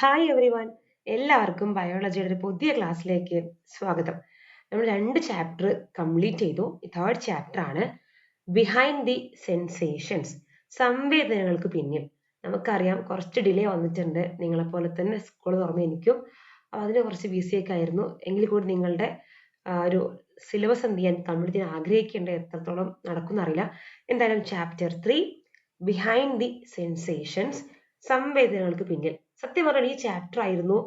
Hi every one എല്ലാവർക്കും ബയോളജിയുടെ ഒരു പുതിയ ക്ലാസ്സിലേക്ക് സ്വാഗതം. നമ്മൾ രണ്ട് ചാപ്റ്റർ കംപ്ലീറ്റ് ചെയ്തു. തേർഡ് ചാപ്റ്റർ ആണ് ബിഹൈൻഡ് ദി സെൻസേഷൻസ് സംവേദനകൾക്ക് പിന്നിൽ. നമുക്കറിയാം കുറച്ച് ഡിലേ വന്നിട്ടുണ്ട്. നിങ്ങളെപ്പോലെ തന്നെ സ്കൂൾ തുറന്ന് എനിക്കും അതിന് കുറച്ച് ബിസി ഒക്കെ ആയിരുന്നു. എങ്കിൽ കൂടി നിങ്ങളുടെ ഒരു സിലബസ് എന്ത് ചെയ്യാൻ കംപ്ലീറ്റ് ചെയ്യാൻ ആഗ്രഹിക്കേണ്ട എത്രത്തോളം നടക്കുന്നറിയില്ല എന്തായാലും chapter three behind the sensations സംവേദനകൾക്ക് പിന്നിൽ. സത്യം പറഞ്ഞാൽ ഈ ചാപ്റ്റർ ആയിരുന്നു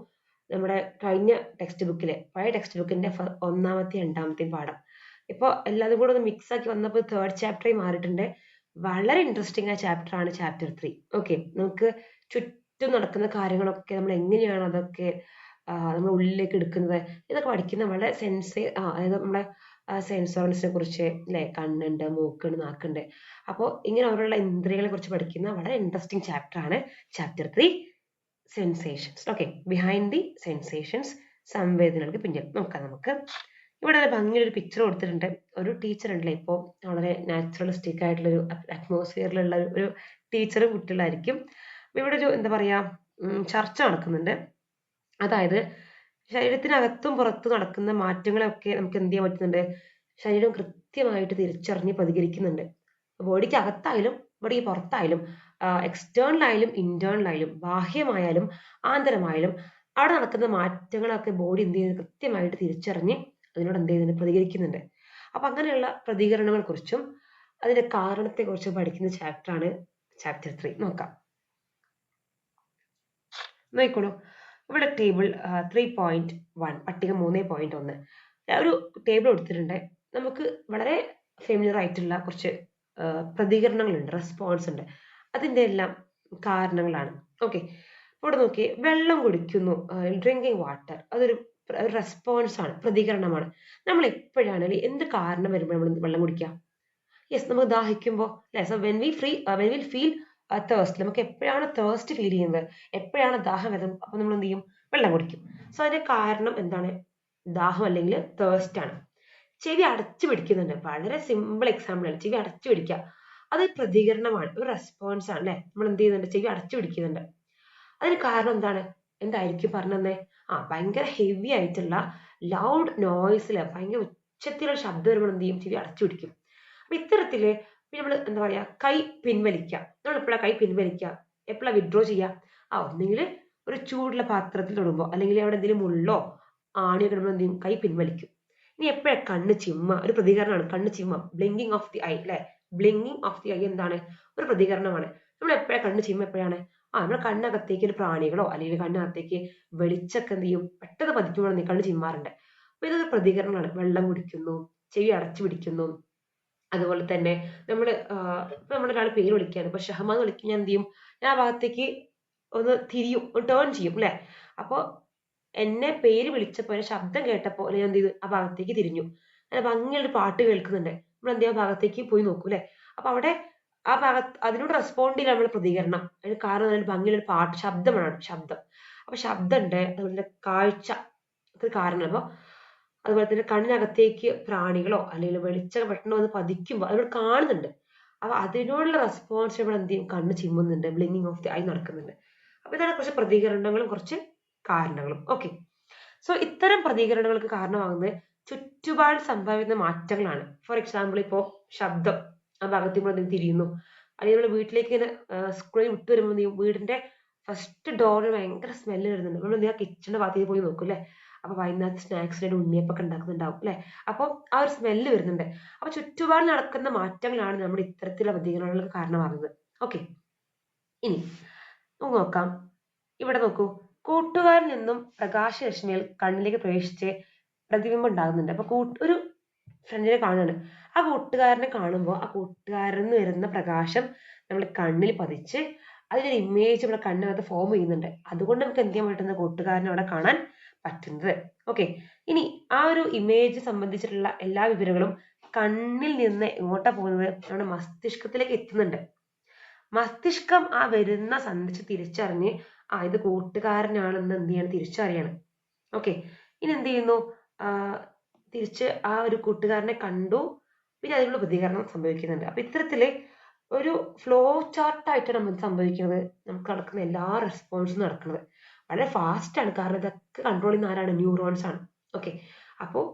നമ്മുടെ കഴിഞ്ഞ ടെക്സ്റ്റ് ബുക്കിലെ പഴയ ടെക്സ്റ്റ് ബുക്കിന്റെ ഒന്നാമത്തെ രണ്ടാമത്തെയും പാഠം. ഇപ്പോൾ എല്ലാതും കൂടെ ഒന്ന് മിക്സ് ആക്കി വന്നപ്പോൾ തേർഡ് ചാപ്റ്ററായി മാറിയിട്ടുണ്ട്. വളരെ ഇൻട്രസ്റ്റിംഗ് ആയ ചാപ്റ്റർ ആണ് ചാപ്റ്റർ ത്രീ ഓക്കെ നമുക്ക് ചുറ്റും നടക്കുന്ന കാര്യങ്ങളൊക്കെ നമ്മൾ എങ്ങനെയാണ് അതൊക്കെ നമ്മൾ ഉള്ളിലേക്ക് എടുക്കുന്നത്? ഇതൊക്കെ പഠിക്കുന്ന വളരെ സെൻസ് അതായത് നമ്മുടെ സെൻസ് ഓർഗൻസിനെ കുറിച്ച് അല്ലെ കണ്ണുണ്ട് മൂക്കുണ്ട് നാക്കുണ്ട്. അപ്പോൾ ഇങ്ങനെ അവരുള്ള ഇന്ദ്രിയങ്ങളെ കുറിച്ച് പഠിക്കുന്ന വളരെ ഇൻട്രസ്റ്റിംഗ് ചാപ്റ്റർ ആണ് chapter three sensations okay behind the sensations സംവേദനകൾക്ക് പിന്നിൽ. നോക്കാം നമുക്ക്. ഇവിടെ ഭംഗിയൊരു ഒരു പിക്ചർ കൊടുത്തിട്ടുണ്ട്. ഒരു ടീച്ചർ ഉണ്ടല്ലേ ഇപ്പോൾ വളരെ നാച്ചുറലിസ്റ്റിക് ആയിട്ടുള്ള ഒരു അറ്റ്മോസ്ഫിയറിലുള്ള ഒരു ടീച്ചർ കുട്ടികളായിരിക്കും. ഇവിടെ ഒരു എന്താ പറയാ ചർച്ച നടക്കുന്നുണ്ട്. അതായത് ശരീരത്തിനകത്തും പുറത്തും നടക്കുന്ന മാറ്റങ്ങളൊക്കെ നമുക്ക് എന്ത് ചെയ്യാൻ പറ്റുന്നുണ്ട്? ശരീരം കൃത്യമായിട്ട് തിരിച്ചറിഞ്ഞ് പ്രതികരിക്കുന്നുണ്ട്. ബോഡിക്ക് അകത്തായാലും ബോഡിക്ക് പുറത്തായാലും ഇന്റേണൽ ആയാലും ബാഹ്യമായാലും ആന്തരമായാലും അവിടെ നടക്കുന്ന മാറ്റങ്ങളൊക്കെ ബോഡി എന്ത് ചെയ്യുന്നത് കൃത്യമായിട്ട് തിരിച്ചറിഞ്ഞ് അതിനോട് എന്ത് ചെയ്യുന്നുണ്ട്? പ്രതികരിക്കുന്നുണ്ട്. അപ്പൊ അങ്ങനെയുള്ള പ്രതികരണങ്ങളെ കുറിച്ചും അതിന്റെ കാരണത്തെ കുറിച്ചും പഠിക്കുന്ന ചാപ്റ്റർ ആണ് ചാപ്റ്റർ ത്രീ നോക്കാം. നോക്കിക്കോളൂ. ഇവിടെ ടേബിൾ ത്രീ പോയിന്റ് വൺ പട്ടിക മൂന്ന് പോയിന്റ് ഒന്ന്. ഒരു ടേബിൾ കൊടുത്തിട്ടുണ്ട്. നമുക്ക് വളരെ ഫെമിലിയർ ആയിട്ടുള്ള കുറച്ച് പ്രതികരണങ്ങളുണ്ട് റെസ്പോൺസ് ഉണ്ട്. അതിന്റെ എല്ലാം കാരണങ്ങളാണ്. ഓക്കെ ഇവിടെ നോക്കി വെള്ളം കുടിക്കുന്നു ഡ്രിങ്കിങ് വാട്ടർ അതൊരു റെസ്പോൺസ് ആണ് പ്രതികരണമാണ്. നമ്മൾ എപ്പോഴാണ് അല്ലെങ്കിൽ എന്ത് കാരണം വരുമ്പോൾ നമ്മൾ വെള്ളം കുടിക്കുക? യെസ് നമുക്ക് ദാഹിക്കുമ്പോൾ അല്ലേ? So when we free when will feel thirst നമുക്ക് എപ്പോഴാണ് തേഴ്സ്റ്റ് ഫീൽ ചെയ്യുന്നത്? എപ്പോഴാണ് ദാഹം വരുന്നത്? അപ്പോൾ നമ്മൾ എന്ത് ചെയ്യും? വെള്ളം കുടിക്കും. സോ അതിന്റെ കാരണം എന്താണ്? ദാഹം അല്ലെങ്കിൽ തേഴ്സ്റ്റ് ആണ്. ചെവി അടച്ചു പിടിക്കുന്നുണ്ട്. വളരെ സിമ്പിൾ എക്സാമ്പിൾ ആണ്. ചെവി അടച്ചു പിടിക്കുക. അത് പ്രതികരണമാണ് ഒരു റെസ്പോൺസ് ആണ് അല്ലെ? നമ്മൾ എന്ത് ചെയ്യുന്നുണ്ട്? ചെവി അടച്ചു പിടിക്കുന്നുണ്ട്. അതിന് കാരണം എന്താണ്? എന്തായിരിക്കും പറഞ്ഞതന്നെ? ആ ഭയങ്കര ഹെവി ആയിട്ടുള്ള ലൗഡ് നോയ്സിൽ ഭയങ്കര ഉച്ചത്തിലുള്ള ശബ്ദം വരുമ്പോൾ എന്ത് ചെയ്യും? ചെവി അടച്ചു പിടിക്കും. അപ്പൊ ഇത്തരത്തിൽ നമ്മൾ എന്താ പറയാ? കൈ പിൻവലിക്കുക. നമ്മൾ എപ്പോഴാണ് കൈ പിൻവലിക്കുക? എപ്പോഴാണ് വിഡ്രോ ചെയ്യുക? ആ ഒന്നെങ്കിൽ ഒരു ചൂടുള്ള പാത്രത്തിൽ തൊടുമ്പോൾ അല്ലെങ്കിൽ അവിടെ എന്തെങ്കിലും മുള്ളോ ആണിയൊക്കെ നമ്മൾ എന്ത് ചെയ്യും? കൈ പിൻവലിക്കും. ഇനി എപ്പോഴാണ് കണ്ണ് ചിമ്മ ഒരു പ്രതികരണമാണ് കണ്ണ് ചിമ്മ ബ്ലിങ്കിങ് ഓഫ് ദി ഐ അല്ലെ? ബ്ലിങ്കിങ് ഓഫ് ദി ഐ എന്താണ്? ഒരു പ്രതികരണമാണ്. നമ്മൾ എപ്പോഴാണ് കണ്ണ് ചിമ്മ എപ്പോഴാണ്? ആ നമ്മൾ കണ്ണകത്തേക്ക് ഒരു പ്രാണികളോ അല്ലെങ്കിൽ കണ്ണകത്തേക്ക് വെളിച്ചൊക്കെ എന്ത് ചെയ്യും? പെട്ടെന്ന് പതിക്കുമ്പോൾ നീ കണ്ണ് ചിമ്മാറുണ്ട്. അപ്പൊ ഇതൊരു പ്രതികരണമാണ്. വെള്ളം കുടിക്കുന്നു ചെവി അടച്ചു പിടിക്കുന്നു. അതുപോലെ തന്നെ നമ്മൾ ഇപ്പൊ നമ്മൾ പേര് വിളിക്കുകയാണ്. ഇപ്പൊ ഷഹമാന്ന് വിളിക്കും. ഞാൻ എന്ത് ചെയ്യും? ഞാൻ ആ ഭാഗത്തേക്ക് ഒന്ന് തിരിയും ഒന്ന് ടേൺ ചെയ്യും അല്ലെ? അപ്പൊ എന്നെ പേര് വിളിച്ചപ്പോ ശബ്ദം കേട്ടപ്പോ ഞാൻ എന്ത് ചെയ്തു? ആ ഭാഗത്തേക്ക് തിരിഞ്ഞു. അങ്ങനെ ഭംഗിയുള്ള പാട്ട് കേൾക്കുന്നുണ്ട്. നമ്മൾ എന്ത് ചെയ്യും ഭാഗത്തേക്ക് പോയി നോക്കും അല്ലെ അപ്പൊ അവിടെ ആ ഭാഗത്ത് അതിനോട് റെസ്പോണ്ട് ചെയ്യുന്ന നമ്മുടെ പ്രതികരണം. അതിന് കാരണം അതിന് ഭംഗിയുള്ള പാട്ട് ശബ്ദമാണ് ശബ്ദം. അപ്പൊ ശബ്ദം ഉണ്ട് അതുപോലെ കാഴ്ച കാരണം അപ്പൊ അതുപോലെ തന്നെ കണ്ണിനകത്തേക്ക് പ്രാണികളോ അല്ലെങ്കിൽ വെളിച്ചം പെട്ടെന്ന് വന്ന് പതിക്കുമ്പോൾ അതിനോട് കാണുന്നുണ്ട്. അപ്പൊ അതിനോടുള്ള റെസ്പോൺസ് നമ്മൾ എന്ത് ചെയ്യും? കണ്ണ് ചിമ്മുന്നുണ്ട് ബ്ലിങ്ങിങ് ഓഫ് ദി ഐ നടക്കുന്നുണ്ട്. അപ്പൊ ഇതാണ് കുറച്ച് പ്രതികരണങ്ങളും കുറച്ച് കാരണങ്ങളും. ഓക്കെ സോ ഇത്തരം പ്രതികരണങ്ങൾക്ക് കാരണമാകുന്നത് ചുറ്റുപാട് സംഭവിക്കുന്ന മാറ്റങ്ങളാണ്. ഫോർ എക്സാമ്പിൾ ഇപ്പോ ശബ്ദം ആ ഭാഗത്ത് എന്തെങ്കിലും തിരിയുന്നു. അല്ലെങ്കിൽ നമ്മൾ വീട്ടിലേക്ക് ഇങ്ങനെ സ്കൂളിൽ വിട്ടു വരുമ്പോൾ നീ വീടിന്റെ ഫസ്റ്റ് ഡോറിൽ ഭയങ്കര സ്മെല്ല് വരുന്നുണ്ട്. നമ്മൾ എന്തെങ്കിലും കിച്ചണിന്റെ ഭാഗത്തേക്ക് പോയി നോക്കും അല്ലെ? അപ്പൊ വൈകുന്നേരത്തെ സ്നാക്സിനായിട്ട് ഉണ്ണിയപ്പൊക്കെ ഉണ്ടാക്കുന്നുണ്ടാവും അല്ലെ? അപ്പൊ ആ ഒരു സ്മെല്ല് വരുന്നുണ്ട്. അപ്പൊ ചുറ്റുപാട് നടക്കുന്ന മാറ്റങ്ങളാണ് നമ്മൾ ഇത്തരത്തിലുള്ള പ്രതികരണങ്ങൾക്ക് കാരണമാകുന്നത്. ഓക്കെ ഇനി നമുക്ക് നോക്കാം. ഇവിടെ നോക്കൂ. കൂട്ടുകാരിൽ നിന്നും പ്രകാശരശ്മികൾ കണ്ണിലേക്ക് പ്രവേശിച്ച് പ്രതിബിംബം ഉണ്ടാകുന്നുണ്ട്. അപ്പൊ ഒരു ഫ്രണ്ടിനെ കാണുകയാണ് ആ കൂട്ടുകാരനെ കാണുമ്പോൾ ആ കൂട്ടുകാരിൽ നിന്ന് വരുന്ന പ്രകാശം നമ്മൾ കണ്ണിൽ പതിച്ച് അതിനൊരു ഇമേജ് നമ്മുടെ കണ്ണിനകത്ത് ഫോം ചെയ്യുന്നുണ്ട്. അതുകൊണ്ട് നമുക്ക് എന്ത് ചെയ്യാൻ പറ്റുന്ന കൂട്ടുകാരനെ അവിടെ കാണാൻ പറ്റുന്നത്. ഓക്കെ ഇനി ആ ഒരു ഇമേജ് സംബന്ധിച്ചിട്ടുള്ള എല്ലാ വിവരങ്ങളും കണ്ണിൽ നിന്ന് എങ്ങോട്ടാ പോകുന്നത്? നമ്മുടെ മസ്തിഷ്കത്തിലേക്ക് എത്തുന്നുണ്ട്. മസ്തിഷ്കം ആ വരുന്ന സന്ദേശം തിരിച്ചറിഞ്ഞ് ആ ഇത് കൂട്ടുകാരനാണെന്ന് എന്ത് ചെയ്യണം? തിരിച്ചറിയണം. ഓക്കെ ഇനി എന്ത് ചെയ്യുന്നു? തിരിച്ച് ആ ഒരു കൂട്ടുകാരനെ കണ്ടു. പിന്നെ അതിനുള്ള പ്രതികരണം സംഭവിക്കുന്നുണ്ട്. അപ്പൊ ഇത്തരത്തിൽ ഒരു ഫ്ലോ ചാർട്ട് ആയിട്ടാണ് നമ്മൾ സംഭവിക്കുന്നത്. നമുക്ക് നടക്കുന്ന എല്ലാ റെസ്പോൺസും നടക്കുന്നത്. വളരെ ഫാസ്റ്റാണ് കാരണം ഇതൊക്കെ കൺട്രോൾ ചെയ്യുന്ന ആരാണ്? ന്യൂറോൺസ് ആണ്. ഓക്കെ അപ്പോൾ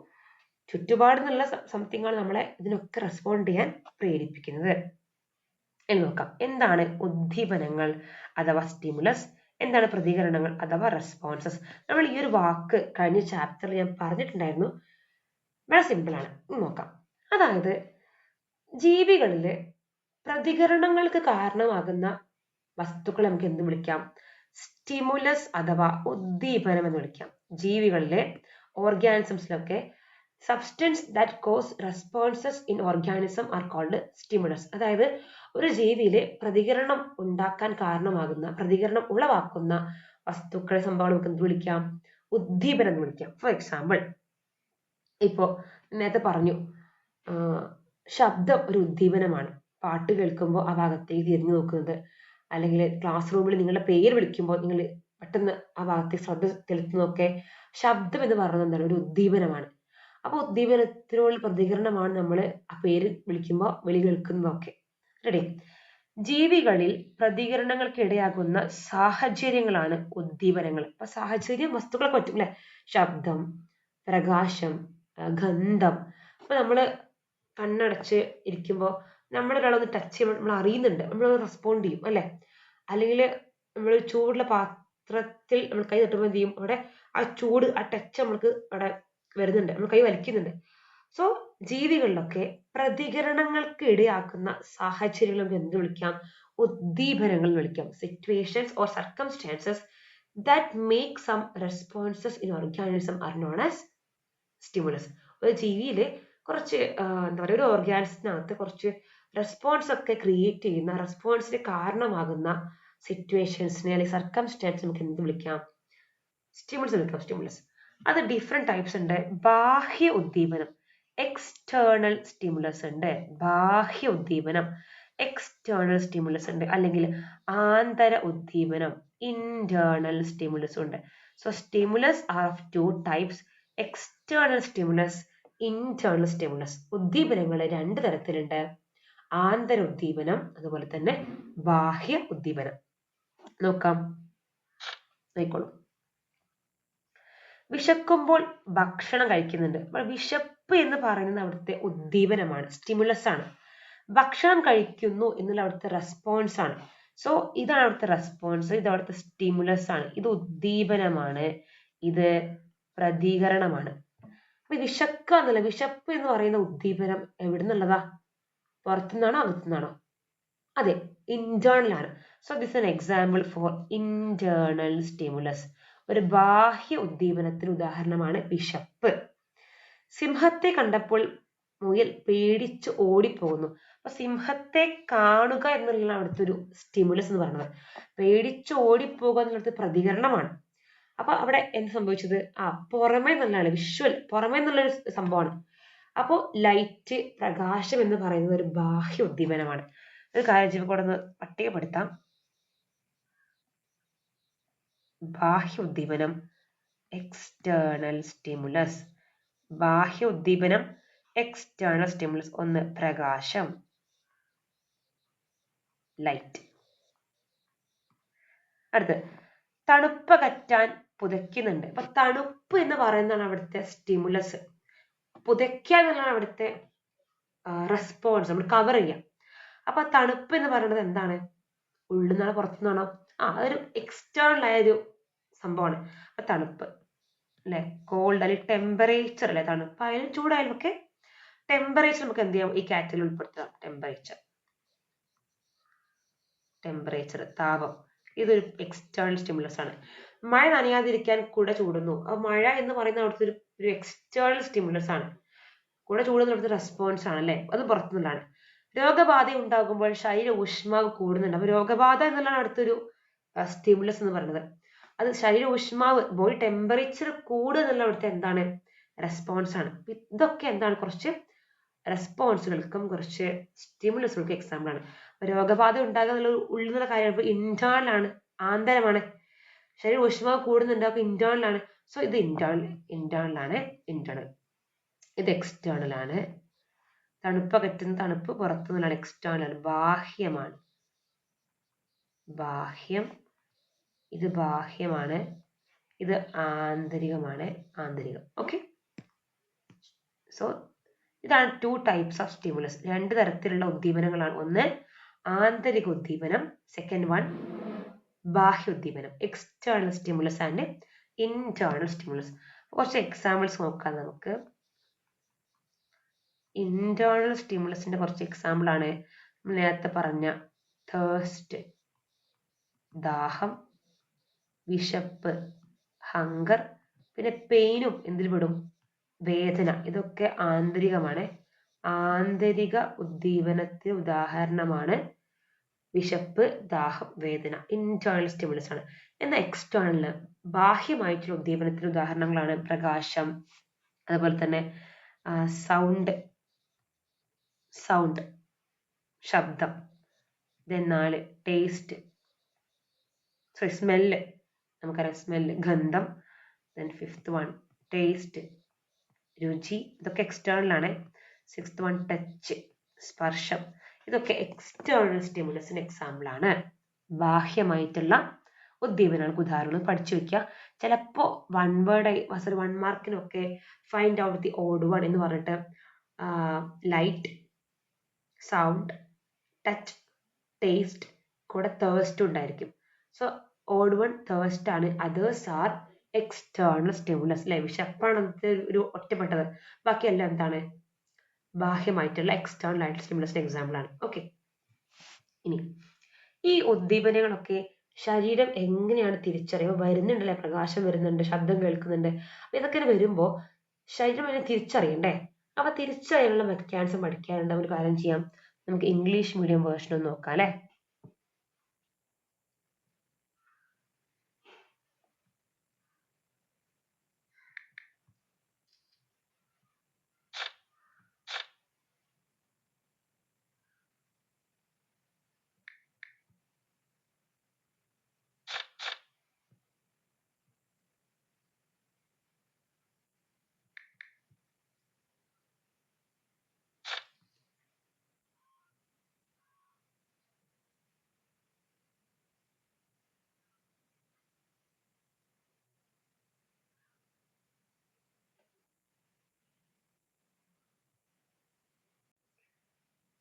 ചുറ്റുപാട് നിന്നുള്ള സംതിങ് ആണ് നമ്മളെ ഇതിനൊക്കെ റെസ്പോണ്ട് ചെയ്യാൻ പ്രേരിപ്പിക്കുന്നത്. എന്ന് നോക്കാം. എന്താണ് ഉദ്ദീപനങ്ങൾ അഥവാ സ്റ്റിമുലസ് എന്താണ് പ്രതികരണങ്ങൾ അഥവാ റെസ്പോൺസസ് നമ്മൾ ഈ ഒരു വാക്ക് കഴിഞ്ഞ ചാപ്റ്ററിൽ ഞാൻ പറഞ്ഞിട്ടുണ്ടായിരുന്നു. വളരെ സിമ്പിൾ ആണ്. നോക്കാം. അതായത് ജീവികളിൽ പ്രതികരണങ്ങൾക്ക് കാരണമാകുന്ന വസ്തുക്കളെ നമുക്ക് എന്ത് വിളിക്കാം? സ്റ്റിമുലസ് അഥവാ ഉദ്ദീപനം എന്ന് വിളിക്കാം. ജീവികളിലെ ഓർഗാനിസംസിലൊക്കെ substance that cause responses in organism are called stimulus അതായത് ഒരു ജീവിയിലെ പ്രതികരണം ഉണ്ടാക്കാൻ കാരണമാകുന്ന പ്രതികരണം ഉളവാക്കുന്ന വസ്തുക്കളെ സംഭവങ്ങൾ നമുക്ക് എന്ത് വിളിക്കാം? ഉദ്ദീപനം എന്ന് വിളിക്കാം. ഫോർ എക്സാമ്പിൾ ഇപ്പോ നേരത്തെ പറഞ്ഞു ശബ്ദം ഒരു ഉദ്ദീപനമാണ്. പാട്ട് കേൾക്കുമ്പോൾ ആ ഭാഗത്തേക്ക് തിരിഞ്ഞു നോക്കുന്നത്. അല്ലെങ്കിൽ ക്ലാസ് റൂമിൽ നിങ്ങളുടെ പേര് വിളിക്കുമ്പോൾ നിങ്ങൾ പെട്ടെന്ന് ആ ഭാഗത്തേക്ക് ശ്രദ്ധ ചെലുത്തുന്നതൊക്കെ ശബ്ദം എന്ന് പറയുന്നത് എന്താണ്? ഒരു ഉദ്ദീപനമാണ്. അപ്പോൾ ഉദ്ദീപനത്തിനുള്ള പ്രതികരണമാണ് നമ്മൾ ആ പേര് വിളിക്കുമ്പോൾ വിളി കേൾക്കുന്നതൊക്കെ. റെഡി ജീവികളിൽ പ്രതികരണങ്ങൾക്ക് ഇടയാകുന്ന സാഹചര്യങ്ങളാണ് ഉദ്ദീപനങ്ങൾ. അപ്പൊ സാഹചര്യം വസ്തുക്കളെ പറ്റും അല്ലെ? ശബ്ദം പ്രകാശം ഗന്ധം. അപ്പൊ നമ്മൾ കണ്ണടച്ച് ഇരിക്കുമ്പോൾ നമ്മളൊരാളൊന്ന് ടച്ച് ചെയ്യുമ്പോൾ നമ്മൾ അറിയുന്നുണ്ട്. നമ്മൾ റെസ്പോണ്ട് ചെയ്യും അല്ലെ? അല്ലെങ്കിൽ നമ്മൾ ചൂടുള്ള പാത്രത്തിൽ നമ്മൾ കൈ തട്ടുമ്പോൾ എന്ത് ചെയ്യും? അവിടെ ആ ചൂട് ആ ടച്ച് നമ്മൾക്ക് അവിടെ വരുന്നുണ്ട്. നമ്മൾ കൈ വലിക്കുന്നുണ്ട്. സോ ജീവികളിലൊക്കെ പ്രതികരണങ്ങൾക്ക് ഇടയാക്കുന്ന സാഹചര്യങ്ങൾ നമുക്ക് എന്ത് വിളിക്കാം. ഉദ്ദീപനങ്ങൾ വിളിക്കാം. Situations or circumstances that make some responses in organism are known as stimulus ഒരു ജീവിയിൽ കുറച്ച് എന്താ പറയുക ഒരു ഓർഗാനിസത്തിനകത്ത് കുറച്ച് റെസ്പോൺസ് ഒക്കെ ക്രിയേറ്റ് ചെയ്യുന്ന റെസ്പോൺസിന് കാരണമാകുന്ന സിറ്റുവേഷൻസിനെ അല്ലെങ്കിൽ സർക്കംസ്റ്റാൻസ് നമുക്ക് എന്ത് വിളിക്കാം? സ്റ്റിമുലസ് വിളിക്കാം. സ്റ്റിമുലസ് അത് ഡിഫറെന്റ് ടൈപ്സ് ഉണ്ട്. ബാഹ്യ ഉദ്ദീപനം. എക്സ്റ്റേണൽ സ്റ്റിമുലസ് ഉണ്ട്. ബാഹ്യ ഉദ്ദീപനം. എക്സ്റ്റേണൽ സ്റ്റിമുലസ് ഉണ്ട്. അല്ലെങ്കിൽ ആന്തര ഉദ്ദീപനം. ഇന്റേണൽ സ്റ്റിമുലസ് ഉണ്ട്. So stimulus are of two types external stimulus internal stimulus ഉദ്ദീപനങ്ങൾ രണ്ട് തരത്തിലുണ്ട്. ആന്തര ഉദ്ദീപനം അതുപോലെ തന്നെ ബാഹ്യ ഉദ്ദീപനം. നോക്കാം. നോക്കോളൂ വിശക്കുമ്പോൾ ഭക്ഷണം കഴിക്കുന്നുണ്ട്. വിശപ്പ് എന്ന് പറയുന്നത് അവിടുത്തെ ഉദ്ദീപനമാണ് സ്റ്റിമുലസ് ആണ്. ഭക്ഷണം കഴിക്കുന്നു എന്നുള്ള അവിടുത്തെ റെസ്പോൺസ് ആണ്. സോ ഇതാണ് അവിടുത്തെ റെസ്പോൺസ് ഇത് അവിടുത്തെ സ്റ്റിമുലസ് ആണ്. ഇത് ഉദ്ദീപനമാണ് ഇത് പ്രതികരണമാണ്. അപ്പൊ വിശക്ക എന്നല്ല വിശപ്പ് എന്ന് പറയുന്ന ഉദ്ദീപനം എവിടെ നിന്നുള്ളതാ പുറത്തുനിന്നാണോ അകത്തുനിന്നാണോ? അതെ ഇന്റേണൽ ആണ്. So this an example for internal stimulus ഒരു ബാഹ്യ ഉദ്ദീപനത്തിന് ഉദാഹരണമാണ് വിശപ്പ്. സിംഹത്തെ കണ്ടപ്പോൾ മുയൽ പേടിച്ച് ഓടിപ്പോകുന്നു. അപ്പൊ സിംഹത്തെ കാണുക എന്നുള്ളതാണ് അവിടുത്തെ ഒരു സ്റ്റിമുലസ് എന്ന് പറയുന്നത്. പേടിച്ച് ഓടിപ്പോകുക എന്നുള്ളത് പ്രതികരണമാണ്. അപ്പൊ അവിടെ എന്ത് സംഭവിച്ചത്? ആ പുറമേ നല്ലതാണ് വിഷ്വൽ പുറമേ എന്നുള്ളൊരു സംഭവമാണ്. അപ്പോൾ ലൈറ്റ് പ്രകാശം എന്ന് പറയുന്നത് ഒരു ബാഹ്യ ഉദ്ദീപനമാണ്. ഒരു കാര്യം കൂടെ ഒന്ന് പട്ടികപ്പെടുത്താം. ബാഹ്യ ഉദ്ദീപനം എക്സ്റ്റേണൽ സ്റ്റിമുലസ് ബാഹ്യ ഉദ്ദീപനം എക്സ്റ്റേണൽ സ്റ്റിമുലസ് ഒന്ന് പ്രകാശം. ലൈറ്റ് അടുത്ത് തണുപ്പ് കറ്റാൻ പുതയ്ക്കുന്നുണ്ട്. അപ്പൊ തണുപ്പ് എന്ന് പറയുന്നതാണ് അവിടുത്തെ സ്റ്റിമുലസ് പുതയ്ക്കുക എന്നുള്ളതാണ് അവിടുത്തെ റെസ്പോൺസ് നമ്മൾ കവർ ചെയ്യാം അപ്പൊ തണുപ്പ് എന്ന് പറയുന്നത് എന്താണ്? ഉള്ളിൽ നിന്നാണോ പുറത്തുനിന്നാണോ? ആ അതൊരു എക്സ്റ്റേണൽ ആയ ഒരു സംഭവമാണ്. അപ്പൊ തണുപ്പ് അല്ലെ? കോൾഡ് അല്ലെങ്കിൽ ടെമ്പറേച്ചർ അല്ലെ? തണുപ്പായാലും ചൂടായാലും ഒക്കെ ടെമ്പറേച്ചർ നമുക്ക് എന്ത് ചെയ്യാം? ഈ കാറ്റഗറിയിൽ ഉൾപ്പെടുത്താം. ടെമ്പറേച്ചർ ടെമ്പറേച്ചർ താപം. ഇതൊരു എക്സ്റ്റേണൽ സ്റ്റിമുലസ് ആണ്. മഴ നനയാതിരിക്കാൻ കുട ചൂടുന്നു. അപ്പോൾ മഴ എന്ന് പറയുന്ന അവിടുത്തെ ഒരു ഒരു എക്സ്റ്റേണൽ സ്റ്റിമുലസ് ആണ്. കുട ചൂടുന്ന അവിടുത്തെ റെസ്പോൺസ് ആണ് അല്ലെ? അത് പുറത്തുനിന്നാണ് രോഗബാധ ഉണ്ടാകുമ്പോൾ ശരീര ഊഷ്മാവ് കൂടുന്നുണ്ട്. അപ്പൊ രോഗബാധ എന്നുള്ളതാണ് അടുത്തൊരു സ്റ്റിമുലസ് എന്ന് പറയുന്നത്. അത് ശരീര ഊഷ്മാവ് ബോഡി ടെമ്പറേച്ചർ കൂടുക എന്നുള്ള അവിടുത്തെ എന്താണ് റെസ്പോൺസ് ആണ്. ഇതൊക്കെ എന്താണ് കുറച്ച് റെസ്പോൺസുകൾക്കും കുറച്ച് സ്റ്റിമുലസുകൾക്കും എക്സാമ്പിൾ ആണ്. രോഗബാധ ഉണ്ടാകുക എന്നുള്ള നിന്നുള്ള കാര്യമാണ് ഇപ്പൊ ഇന്റേണൽ ആണ് ആന്തരമാണ് ശരീരം ഊഷ്മാവ് കൂടുന്നുണ്ട് അപ്പൊ ഇന്റേണൽ ആണ്. സോ ഇത് ഇന്റേണൽ ആണ് ഇന്റേണൽ ഇത് എക്സ്റ്റേണൽ ആണ്. തണുപ്പ് അകറ്റുന്ന തണുപ്പ് പുറത്തുനിന്നാണ് എക്സ്റ്റേണൽ ആണ് ബാഹ്യമാണ്. ബാഹ്യം ഇത് ബാഹ്യമാണ്. ഇത് ആന്തരികമാണ്. ആന്തരികം. ഓക്കെ സോ ഇതാണ് ടു ടൈപ്സ് ഓഫ് സ്റ്റിമുലസ് രണ്ട് തരത്തിലുള്ള ഉദ്ദീപനങ്ങളാണ്. ഒന്ന് ആന്തരിക ഉദ്ദീപനം. സെക്കൻഡ് വൺ ബാഹ്യ ഉദ്ദീപനം. External stimulus and internal stimulus കുറച്ച് എക്സാമ്പിൾസ് നോക്കാം നമുക്ക്. ഇന്റേണൽ സ്റ്റിമുലസിന്റെ കുറച്ച് എക്സാമ്പിൾ ആണ്. നേരത്തെ പറഞ്ഞ തേഴ്സ്റ്റ് ദാഹം വിശപ്പ് ഹങ്കർ പിന്നെ പെയിനും എന്തിൽ പെടും? വേദന. ഇതൊക്കെ ആന്തരികമാണ്. ആന്തരിക ഉദ്ദീപനത്തിന് ഉദാഹരണമാണ് വിശപ്പ് ദാഹം വേദന. ഇന്റേണൽ സ്റ്റിമുലസ് ആണ്. എന്നാൽ എക്സ്റ്റേണൽ ബാഹ്യമായിട്ടുള്ള ഉദ്ദീപനത്തിന് ഉദാഹരണങ്ങളാണ് പ്രകാശം അതുപോലെ തന്നെ സൗണ്ട് സൗണ്ട് ശബ്ദം. ദെൻ ടേസ്റ്റ് സോറി സ്മെല്ല് നമുക്കറിയാം സ്മെല്ല് ഗന്ധം ദെൻ ഫിഫ്ത്ത് വൺ ടേസ്റ്റ് രുചി ഇതൊക്കെ എക്സ്റ്റേണലാണ് സിക്സ്ത് വൺ ടച്ച് സ്പർശം. ഇതൊക്കെ എക്സ്റ്റേണൽ സ്റ്റിമുലസിന് എക്സാമ്പിൾ ആണ്. ബാഹ്യമായിട്ടുള്ള ഉദ്ദീപനങ്ങൾക്ക് ഉദാഹരണം പഠിച്ചു വെക്കുക. ചിലപ്പോൾ one word sorry one മാർക്കിനൊക്കെ find out the odd one എന്ന് പറഞ്ഞിട്ട് ലൈറ്റ് സൗണ്ട് ടച്ച് ടേസ്റ്റ് കൂടെ തേഴ്സ്റ്റ് ഉണ്ടായിരിക്കും. സോ ഓഡ് വൺ തേഴ്സ്റ്റ് ആണ്. അതേഴ്സ് ആർ എക്സ്റ്റേണൽ സ്റ്റിമുലസ് അല്ലെ? വിശപ്പാണ് ഒരു ഒറ്റപ്പെട്ടത്. ബാക്കിയെല്ലാം എന്താണ്? ബാഹ്യമായിട്ടുള്ള എക്സ്റ്റേണൽ ആയിട്ടുള്ള സ്റ്റിമുലസിന്റെ എക്സാമ്പിൾ ആണ്. ഓക്കെ ഇനി ഈ ഉദ്ദീപനങ്ങളൊക്കെ ശരീരം എങ്ങനെയാണ് തിരിച്ചറിയുക? വരുന്നുണ്ടല്ലേ? പ്രകാശം വരുന്നുണ്ട് ശബ്ദം കേൾക്കുന്നുണ്ട്. അപ്പൊ ഇതൊക്കെ വരുമ്പോൾ ശരീരം അതിനെ തിരിച്ചറിയണ്ടേ? അപ്പൊ തിരിച്ചറിയാനുള്ള മെക്കാനിസം പഠിക്കാനുണ്ട്. ഒരു കാര്യം ചെയ്യാം. നമുക്ക് ഇംഗ്ലീഷ് മീഡിയം വേർഷൻ ഒന്ന് നോക്കാം അല്ലെ?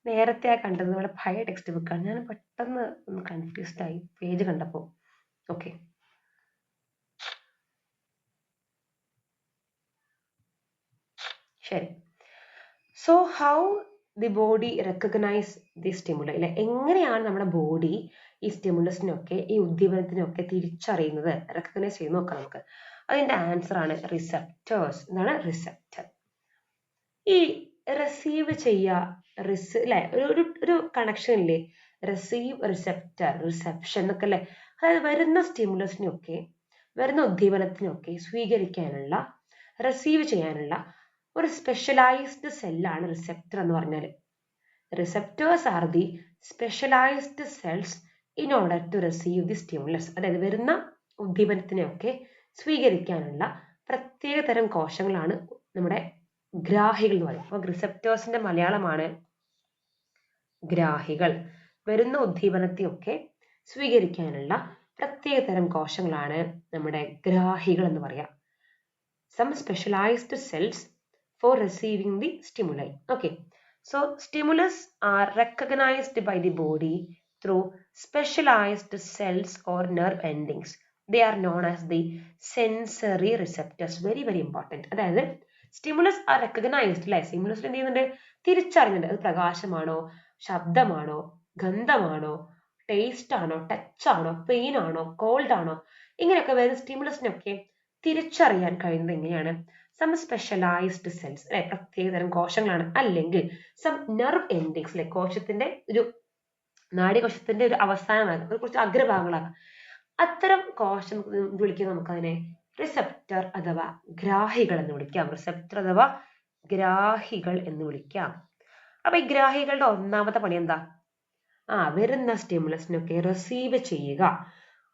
നേരത്തെ ആ കണ്ടത് നമ്മുടെ പഴയ ടെക്സ്റ്റ് ബുക്കാണ് ഞാൻ പെട്ടെന്ന് ഒന്ന് കൺഫ്യൂസ്ഡ് ആയി. പേജ് കണ്ടപ്പോൾ ഓക്കെ ശരി. So how the body recognise the stimuli അല്ലെ? എങ്ങനെയാണ് നമ്മുടെ ബോഡി ഈ സ്റ്റിമുലസിനൊക്കെ ഈ ഉദ്ദീപനത്തിനൊക്കെ തിരിച്ചറിയുന്നത്? റെക്കഗ്നൈസ് ചെയ്ത് നോക്കാം നമുക്ക്. അതിന്റെ ആൻസർ ആണ് റിസെപ്റ്റേഴ്സ് എന്താണ് റിസെപ്റ്റർ ഈ റിസീവ് ചെയ്യുക റിസ് അല്ലെ ഒരു ഒരു കണക്ഷൻ ഇല്ലേ? റിസീവ് റിസെപ്റ്റർ റിസെപ്ഷൻ എന്നൊക്കെ അല്ലെ അതായത് വരുന്ന സ്റ്റിമുലസിനൊക്കെ വരുന്ന ഉദ്ദീപനത്തിനൊക്കെ സ്വീകരിക്കാനുള്ള റിസീവ് ചെയ്യാനുള്ള ഒരു സ്പെഷ്യലൈസ്ഡ് സെല്ലാണ് റിസെപ്റ്റർ എന്ന് പറഞ്ഞാൽ receptors are the specialised cells in order to receive the stimulus അതായത് വരുന്ന ഉദ്ദീപനത്തിനെയൊക്കെ സ്വീകരിക്കാനുള്ള പ്രത്യേക തരം കോശങ്ങളാണ് നമ്മുടെ ഗ്രാഹികൾ എന്ന് പറയും അപ്പോൾ റിസെപ്റ്റേഴ്സിന്റെ മലയാളമാണ് ഗ്രാഹികൾ വരുന്ന ഉദ്ദീപനത്തെയൊക്കെ സ്വീകരിക്കാനുള്ള പ്രത്യേക തരം കോശങ്ങളാണ് നമ്മുടെ ഗ്രാഹികൾ എന്ന് പറയാം some specialised cells for receiving the stimuli. Okay, so stimulus are recognized by the body through specialized cells or nerve endings. They are known as the sensory receptors. Very, very important. അതായത് stimulus are recognised അല്ലേ stimulus എന്ത് ചെയ്യുന്നുണ്ട് തിരിച്ചറിയുന്നുണ്ട് അത് പ്രകാശമാണോ ശബ്ദമാണോ? ഗന്ധമാണോ? Taste ആണോ? ടച്ച് ആണോ? പെയിൻ ആണോ? കോൾഡ് ആണോ? ഇങ്ങനെയൊക്കെ വരുന്ന സ്റ്റിമുലസിനൊക്കെ തിരിച്ചറിയാൻ കഴിയുന്നത് എങ്ങനെയാണ്? സം സ്പെഷ്യലൈസ്ഡ് സെൽസ് അല്ലെ? പ്രത്യേകതരം കോശങ്ങളാണ്. അല്ലെങ്കിൽ സം നെർവ് എൻഡിങ്സ് അല്ലെ? കോശത്തിന്റെ ഒരു നാഡീകോശത്തിന്റെ ഒരു അവസാനമാകാം കുറച്ച് അഗ്രഭാഗങ്ങളാകാം അത്തരം കോശം വിളിക്കുന്ന നമുക്ക് അതിനെ റിസെപ്റ്റർ അഥവാ ഗ്രാഹികൾ എന്ന് വിളിക്കാം. റിസെപ്റ്റർ അഥവാ ഗ്രാഹികൾ എന്ന് വിളിക്കാം. അപ്പൊ ഈ ഗ്രാഹികളുടെ ഒന്നാമത്തെ പണി എന്താ? ആ വരുന്ന സ്റ്റിമുലസിനൊക്കെ റിസീവ് ചെയ്യുക.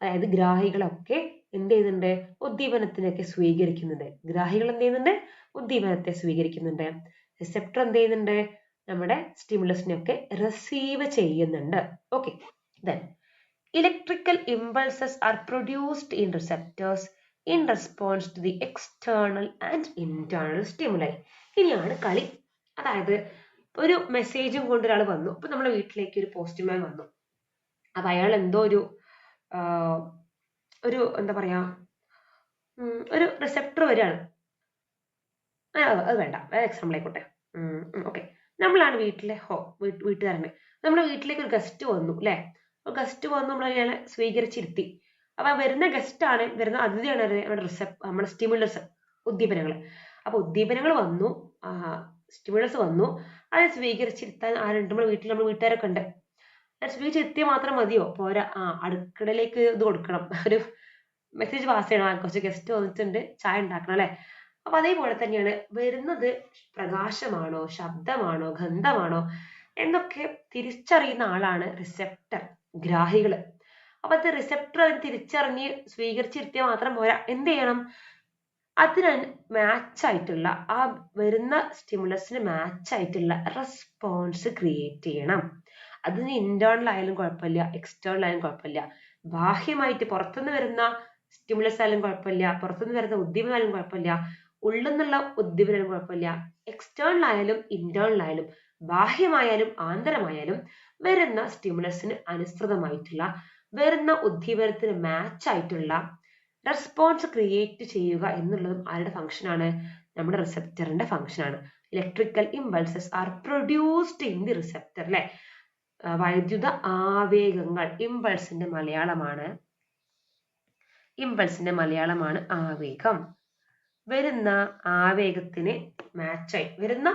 അതായത് ഗ്രാഹികളൊക്കെ എന്ത് ചെയ്യുന്നുണ്ട്? ഉദ്ദീപനത്തിനൊക്കെ സ്വീകരിക്കുന്നുണ്ട്. ഗ്രാഹികൾ എന്ത് ചെയ്യുന്നുണ്ട്? ഉദ്ദീപനത്തെ സ്വീകരിക്കുന്നുണ്ട്. റിസെപ്റ്റർ എന്ത് ചെയ്യുന്നുണ്ട്? നമ്മുടെ സ്റ്റിമുലസിനൊക്കെ റിസീവ് ചെയ്യുന്നുണ്ട്. Okay then electrical impulses are produced in receptors in response to the external and internal stimuli ഇനിയാണ് കളി. അതായത് ഒരു മെസ്സേജും കൊണ്ട് ഒരാൾ വന്നു. അപ്പൊ നമ്മുടെ വീട്ടിലേക്ക് ഒരു പോസ്റ്റ്മാൻ വന്നു. അപ്പൊ അയാൾ എന്തോ ഒരു ഒരു എന്താ പറയാ ഒരു റിസെപ്റ്റർ വരികയാണ്. അത് വേണ്ട. എക്സാമ്പിൾ ആയിക്കോട്ടെ. ഓക്കെ നമ്മളാണ് വീട്ടിലെ ഹോ വീട്ടുകാരനെ. നമ്മുടെ വീട്ടിലേക്ക് ഒരു ഗസ്റ്റ് വന്നു അല്ലേ? ഗസ്റ്റ് വന്ന് നമ്മൾ അയാളെ സ്വീകരിച്ചിരുത്തി. അപ്പൊ വരുന്ന ഗസ്റ്റ് ആണ് വരുന്ന അതിഥിയാണ് നമ്മുടെ റിസെപ്റ്റ് നമ്മുടെ സ്റ്റിമുലസ് ഉദ്ദീപനങ്ങൾ അപ്പൊ ഉദ്ദീപനങ്ങൾ വന്നു. സ്റ്റിമുലസ് വന്നു. അത് സ്വീകരിച്ചിരുത്താൻ ആരുണ്ട് നമ്മുടെ വീട്ടിൽ നമ്മൾ വീട്ടുകാരൊക്കെ ഉണ്ട്. സ്വീകരിച്ചിരുത്തിയാൽ മാത്രം മതിയോ? പോരാ. ആ അടുക്കളയിലേക്ക് ഇത് കൊടുക്കണം. ഒരു മെസ്സേജ് പാസ് ചെയ്യണം. കുറച്ച് ഗസ്റ്റ് വന്നിട്ടുണ്ട്. ചായ ഉണ്ടാക്കണം അല്ലേ? അപ്പൊ അതേപോലെ തന്നെയാണ് വരുന്നത് പ്രകാശമാണോ ശബ്ദമാണോ ഗന്ധമാണോ എന്നൊക്കെ തിരിച്ചറിയുന്ന ആളാണ് റിസെപ്റ്റർ ഗ്രാഹികൾ. അപ്പൊ റിസെപ്റ്റർ അതിന് തിരിച്ചറിഞ്ഞ് സ്വീകരിച്ചിരുത്തിയാൽ മാത്രം പോരാ. എന്ത് ചെയ്യണം? അതിന് മാച്ച് ആയിട്ടുള്ള ആ വരുന്ന സ്റ്റിമുലസിന് മാച്ച് ആയിട്ടുള്ള റെസ്പോൺസ് ക്രിയേറ്റ് ചെയ്യണം. അതിന് ഇന്റേണൽ ആയാലും കുഴപ്പമില്ല എക്സ്റ്റേണൽ ആയാലും കുഴപ്പമില്ല. ബാഹ്യമായിട്ട് പുറത്തുനിന്ന് വരുന്ന സ്റ്റിമുലസ് ആയാലും കുഴപ്പമില്ല പുറത്തുനിന്ന് വരുന്ന ഉദ്ദീപനം ആയാലും കുഴപ്പമില്ല ഉള്ളിൽ നിന്നുള്ള ഉദ്ദീപനം കുഴപ്പമില്ല എക്സ്റ്റേണൽ ആയാലും ഇന്റേണൽ ആയാലും ബാഹ്യമായാലും ആന്തരമായാലും വരുന്ന സ്റ്റിമുലസിന് അനുസൃതമായിട്ടുള്ള വരുന്ന ഉദ്ദീപനത്തിന് മാച്ച് ആയിട്ടുള്ള റെസ്പോൺസ് ക്രിയേറ്റ് ചെയ്യുക എന്നുള്ളതും ആരുടെ ഫംഗ്ഷനാണ് നമ്മുടെ റിസെപ്റ്ററിന്റെ ഫംഗ്ഷനാണ് electrical impulses are produced in the receptor അല്ലെ വൈദ്യുത ആവേഗങ്ങൾ ഇമ്പൾസിന്റെ മലയാളമാണ്. ഇമ്പൾസിന്റെ മലയാളമാണ് ആവേഗം. വരുന്ന ആവേഗത്തിന് മാച്ചായി വരുന്ന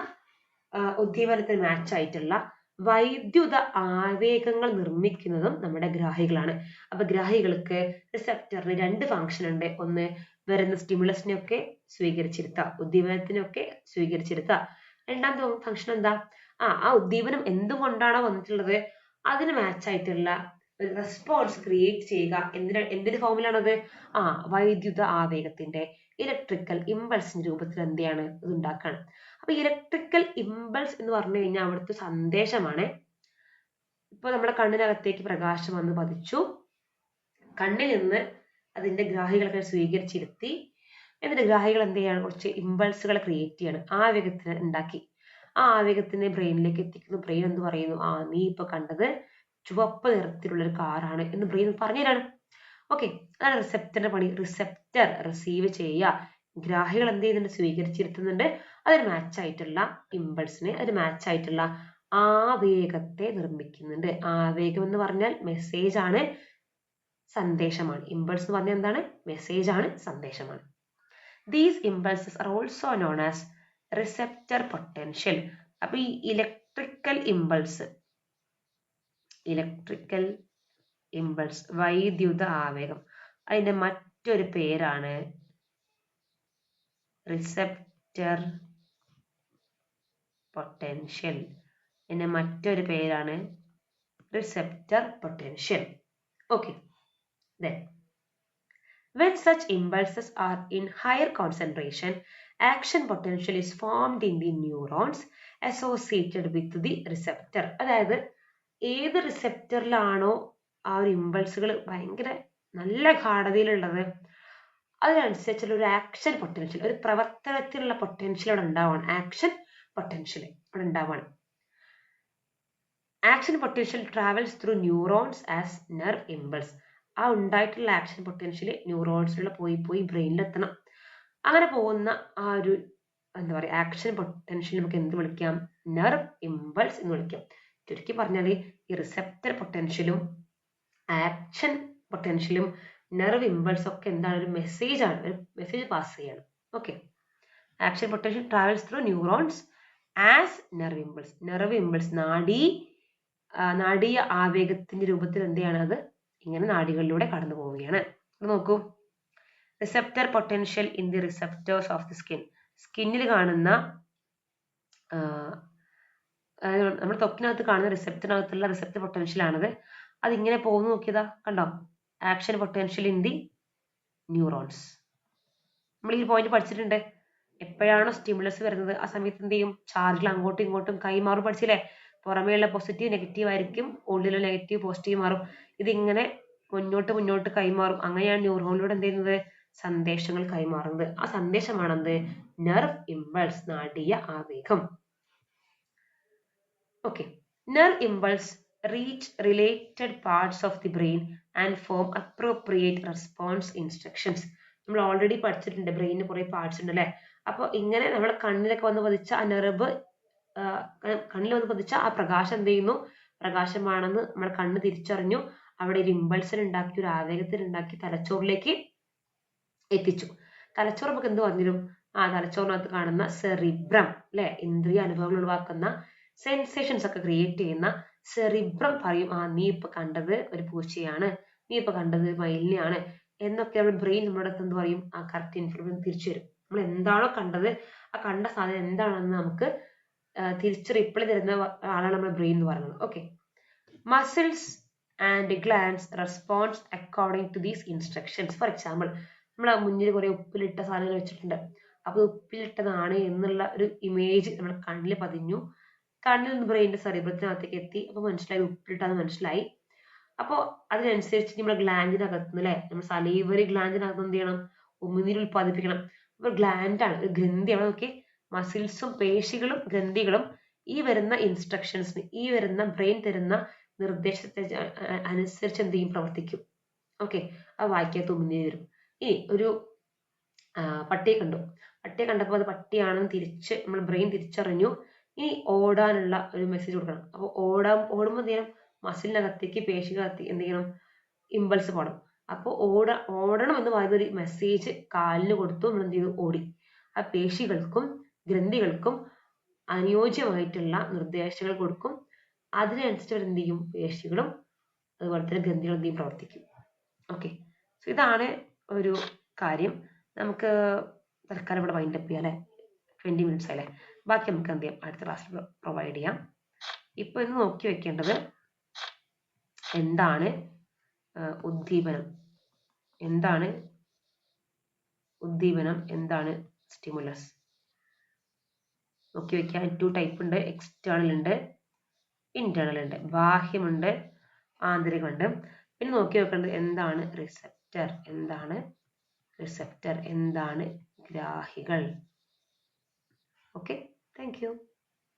ഉദ്ദീപനത്തിന് മാച്ചായിട്ടുള്ള വൈദ്യുത ആവേഗങ്ങൾ നിർമ്മിക്കുന്നതും നമ്മുടെ ഗ്രാഹികളാണ്. അപ്പൊ ഗ്രാഹികൾക്ക് റിസെപ്റ്ററിന് രണ്ട് ഫംഗ്ഷൻ ഉണ്ട്. ഒന്ന് വരുന്ന സ്റ്റിമുലസിനെയൊക്കെ സ്വീകരിച്ചിരുത്ത ഉദ്ദീപനത്തിനൊക്കെ സ്വീകരിച്ചിരുത്ത. രണ്ടാമത്തെ ഫംഗ്ഷൻ എന്താ? ആ ആ ഉദ്ദീപനം എന്തുകൊണ്ടാണോ വന്നിട്ടുള്ളത്? അതിന് മാച്ച് ആയിട്ടുള്ള ഒരു റെസ്പോൺസ് ക്രിയേറ്റ് ചെയ്യുക. എന്തിന് എന്തിന്റെ ഫോമിലാണത് ആ വൈദ്യുത ആവേഗത്തിന്റെ ഇലക്ട്രിക്കൽ ഇമ്പൾസിന്റെ രൂപത്തിൽ എന്തെയാണ്? ഇത് ഉണ്ടാക്കുകയാണ് അപ്പൊ ഇലക്ട്രിക്കൽ ഇമ്പൾസ് എന്ന് പറഞ്ഞു കഴിഞ്ഞാൽ അവിടുത്തെ സന്ദേശമാണ്. ഇപ്പൊ നമ്മുടെ കണ്ണിനകത്തേക്ക് പ്രകാശം വന്ന് പതിച്ചു. കണ്ണിൽ നിന്ന് അതിന്റെ ഗ്രാഹികളൊക്കെ സ്വീകരിച്ചിരുത്തി. എന്നിട്ട് ഗ്രാഹികൾ എന്ത് ചെയ്യാണ്? കുറച്ച് ഇമ്പൾസുകൾ ക്രിയേറ്റ് ചെയ്യാണ്. ആവേഗത്തിന് ഉണ്ടാക്കി. ആ ആവേഗത്തിനെ ബ്രെയിനിലേക്ക് എത്തിക്കുന്നു. ബ്രെയിൻ എന്ന് പറയുന്നു? ആ നീ ഇപ്പൊ കണ്ടത് ചുവപ്പ് നിറത്തിലുള്ള ഒരു കാറാണ് എന്ന് ബ്രെയിൻ പറഞ്ഞു പറഞ്ഞുതരാണ്. ഓക്കെ അതാണ് റിസെപ്റ്ററിന്റെ പണി. റിസെപ്റ്റർ റിസീവ് ചെയ്യുക. ഗ്രാഹികൾ എന്ത് ചെയ്യുന്നുണ്ട്? സ്വീകരിച്ചിരുത്തുന്നുണ്ട്. അതൊരു മാച്ച് ആയിട്ടുള്ള ഇമ്പൾസിനെ അതൊരു മാച്ച് ആയിട്ടുള്ള ആവേഗത്തെ നിർമ്മിക്കുന്നുണ്ട്. ആവേഗം എന്ന് പറഞ്ഞാൽ മെസ്സേജ് ആണ് സന്ദേശമാണ്. ഇമ്പൾസ് എന്ന് പറഞ്ഞാൽ എന്താണ്? മെസ്സേജ് ആണ് സന്ദേശമാണ്. These impulses are also known as receptor potential അപ്പൊ ഈ ഇലക്ട്രിക്കൽ ഇമ്പൾസ് ഇലക്ട്രിക്കൽ ഇമ്പൾസ് വൈദ്യുത ആവേഗം അതിന്റെ മറ്റൊരു പേരാണ് റിസെപ്റ്റർ പൊട്ടൻഷ്യൽ ഇതിന്റെ മറ്റൊരു പേരാണ് receptor potential okay then when such impulses are in higher concentration action potential is formed in the neurons associated with the receptor അതായത് ഏത് റിസെപ്റ്ററിലാണോ ആ ഒരു ഇമ്പൾസുകൾ ഭയങ്കര നല്ല ഗാഠതയിലുള്ളത്. അതിനനുസരിച്ചുള്ള ഒരു ആക്ഷൻ പൊട്ടൻഷ്യൽ ഒരു പ്രവർത്തനത്തിലുള്ള പൊട്ടൻഷ്യൽ അവിടെ ഉണ്ടാവാണ്. ആക്ഷൻ പൊട്ടൻഷ്യൽ അവിടെ ഉണ്ടാവാണ്. Action potential travels through neurons as nerve impulse ആ ഉണ്ടായിട്ടുള്ള ആക്ഷൻ പൊട്ടൻഷ്യൽ ന്യൂറോൺസിലുള്ള പോയി പോയി ബ്രെയിനിലെത്തണം അങ്ങനെ പോകുന്ന ആ ഒരു എന്താ പറയുക ആക്ഷൻ പൊട്ടൻഷ്യൽ നമുക്ക് എന്ത് വിളിക്കാം? നെർവ് ഇമ്പൾസ് എന്ന് വിളിക്കാം. ചുരുക്കി പറഞ്ഞാൽ ഈ റിസെപ്റ്റർ പൊട്ടൻഷ്യലും ആക്ഷൻ പൊട്ടൻഷ്യലും നെർവ് ഇമ്പൾസ് ഒക്കെ എന്താണ്? ഒരു മെസ്സേജ് ആണ്. ഒരു മെസ്സേജ് പാസ് ചെയ്യണം. Okay action potential travels through neurons as nerve impulse nerve impulse നാഡി നാടീയ ആവേഗത്തിന്റെ രൂപത്തിൽ എന്ത് ചെയ്യാണ്? അത് ഇങ്ങനെ നാടികളിലൂടെ കടന്നു പോവുകയാണ്. നോക്കൂ. Receptor potential in the receptors of the skin സ്കിന്നിൽ കാണുന്ന നമ്മുടെ തൊപ്പിനകത്ത് കാണുന്ന റിസെപ്റ്ററിനകത്തുള്ള റിസെപ്റ്റർ പൊട്ടൻഷ്യൽ ആണത്. അതിങ്ങനെ പോകുന്നു നോക്കിയതാ. കണ്ടോ? Action potential in the neurons നമ്മൾ ഈ പോയിന്റ് പഠിച്ചിട്ടുണ്ട്. എപ്പോഴാണോ സ്റ്റിമുലസ് വരുന്നത്? ആ സമയത്ത് എന്ത് ചെയ്യും? ചാർജിൽ അങ്ങോട്ടും ഇങ്ങോട്ടും കൈമാറും പഠിച്ചില്ലേ? പുറമേയുള്ള പോസിറ്റീവ് നെഗറ്റീവ് ആയിരിക്കും. ഉള്ളിലുള്ള നെഗറ്റീവ് പോസിറ്റീവ് മാറും. ഇതിങ്ങനെ മുന്നോട്ട് മുന്നോട്ട് കൈമാറും അങ്ങനെയാണ് ന്യൂറോണിലൂടെ എന്ത് ചെയ്യുന്നത്? സന്ദേശങ്ങൾ കൈമാറുന്നത് ആ സന്ദേശമാണെന്ത്? നെർവ് ഇമ്പൾസ് നാടിയ ആവേഗം. Okay nerve impulse reach related parts of the brain and form appropriate response instructions. നമ്മൾ ഓൾറെഡി പഠിച്ചിട്ടുണ്ട് ബ്രെയിനിന് കുറേ പാർട്സ് ഉണ്ട് അല്ലേ അപ്പോൾ ഇങ്ങനെ നമ്മൾ കണ്ണിലൊക്കെ വന്ന് പതിച്ച ആ നെറബ് കണ്ണിൽ വന്ന് പതിച്ച ആ പ്രകാശം എന്ത് ചെയ്യുന്നു? പ്രകാശമാണെന്ന് നമ്മൾ കണ്ണ് തിരിച്ചറിഞ്ഞു. അവിടെ ഒരു ഇമ്പൾസിൽ ഉണ്ടാക്കി ഒരു ആവേഗത്തിൽ ഉണ്ടാക്കി തലച്ചോറിലേക്ക് എത്തിച്ചു. തലച്ചോറ് നമുക്ക് എന്ത് പറഞ്ഞിരും ആ തലച്ചോറിനകത്ത് കാണുന്ന സെറിബ്രം അല്ലെ ഇന്ദ്രിയ അനുഭവങ്ങൾ ഒഴിവാക്കുന്ന സെൻസേഷൻസ് ഒക്കെ ക്രിയേറ്റ് ചെയ്യുന്ന സെറിബ്രം പറയും ആ നീ ഇപ്പൊ കണ്ടത് ഒരു പൂച്ചയാണ് നീ ഇപ്പൊ കണ്ടത് മയിലിനെയാണ് എന്നൊക്കെ നമ്മുടെ ബ്രെയിൻ നമ്മുടെ അടുത്ത് എന്ത് പറയും? ആ കറക്റ്റ് ഇൻഫർമേഷൻ തിരിച്ചു വരും നമ്മൾ എന്താണോ കണ്ടത് ആ കണ്ട സാധനം എന്താണെന്ന് നമുക്ക് തിരിച്ച് റിപ്ലൈ തരുന്ന ആളാണ് നമ്മുടെ ബ്രെയിൻ എന്ന് പറയുന്നത്. Okay muscles and glands response according to these instructions for example നമ്മൾ മുന്നിൽ കുറെ ഉപ്പിലിട്ട സാധനങ്ങൾ വെച്ചിട്ടുണ്ട്. അപ്പൊ ഉപ്പിലിട്ടതാണ് എന്നുള്ള ഒരു ഇമേജ് നമ്മുടെ കണ്ണിൽ പതിഞ്ഞു. കണ്ണിൽ നിന്ന് ബ്രെയിനിന്റെ സെറിബ്രത്തിനകത്തേക്ക് എത്തി. അപ്പൊ മനസ്സിലായി ഉപ്പിലിട്ടാന്ന് മനസ്സിലായി. അപ്പോൾ അതിനനുസരിച്ച് നമ്മുടെ ഗ്ലാൻഡിനകത്ത് അല്ലേ? നമ്മൾ സലീവറി ഗ്ലാൻഡിനകത്ത് എന്ത് ചെയ്യണം? ഉമിനീര് ഉൽപ്പാദിപ്പിക്കണം. അപ്പോൾ ഗ്ലാൻഡാണ് ഒരു ഗ്രന്ഥിയാണ്. നോക്കി മസിൽസും പേശികളും ഗ്രന്ഥികളും ഈ വരുന്ന ഇൻസ്ട്രക്ഷൻസിന് ഈ വരുന്ന ബ്രെയിൻ തരുന്ന നിർദ്ദേശത്തെ അനുസരിച്ച് എന്ത് ചെയ്യും? പ്രവർത്തിക്കും. ഓക്കെ ആ വായിക്കാത്ത ഉമിനീര് വരും. ഇനി ഒരു പട്ടിയെ കണ്ടു. പട്ടിയെ കണ്ടപ്പോൾ അത് പട്ടിയാണെന്ന് തിരിച്ച് നമ്മൾ ബ്രെയിൻ തിരിച്ചറിഞ്ഞു. ഇനി ഓടാനുള്ള ഒരു മെസ്സേജ് കൊടുക്കണം. അപ്പോൾ ഓടാൻ ഓടുമ്പോൾ എന്ത് ചെയ്യണം? മസിലിനകത്തേക്ക് പേശികത്തേക്ക് എന്ത് ചെയ്യണം? ഇമ്പൾസ് പോകണം അപ്പോൾ ഓട ഓടണം എന്ന് പറയുന്ന ഒരു മെസ്സേജ് കാലിന് കൊടുത്തു നമ്മൾ എന്ത് ചെയ്തു? ഓടി. ആ പേശികൾക്കും ഗ്രന്ഥികൾക്കും അനുയോജ്യമായിട്ടുള്ള നിർദ്ദേശങ്ങൾ കൊടുക്കും. അതിനനുസരിച്ച് അവർ എന്ത് ചെയ്യും? പേശികളും അതുപോലെ തന്നെ ഗ്രന്ഥികളും എന്ത് ചെയ്യും? പ്രവർത്തിക്കും. ഓക്കെ സോ ഇതാണ് ഒരു കാര്യം. നമുക്ക് തൽക്കാലം ഇവിടെ വൈൻഡ് അപ്പ് ചെയ്യാം അല്ലേ? ട്വന്റി മിനിറ്റ്സ് അല്ലേ ബാക്കി നമുക്ക് എന്ത് ചെയ്യാം? അടുത്ത ക്ലാസ്സിൽ പ്രൊവൈഡ് ചെയ്യാം. ഇപ്പൊ ഇന്ന് നോക്കി വെക്കേണ്ടത് എന്താണ് ഉദ്ദീപനം? എന്താണ് ഉദ്ദീപനം? എന്താണ് സ്റ്റിമുലസ് നോക്കി വെക്കാൻ ടു ടൈപ്പ് ഉണ്ട്. എക്സ്റ്റേണൽ ഉണ്ട്. ഇന്റേണൽ ഉണ്ട്. ബാഹ്യമുണ്ട് ആന്തരികമുണ്ട് പിന്നെ നോക്കി വെക്കേണ്ടത് എന്താണ് റിസെപ്റ്റർ എന്താണ് റിസെപ്റ്റർ എന്താണ് ഗ്രാഹികൾ? Okay Thank you.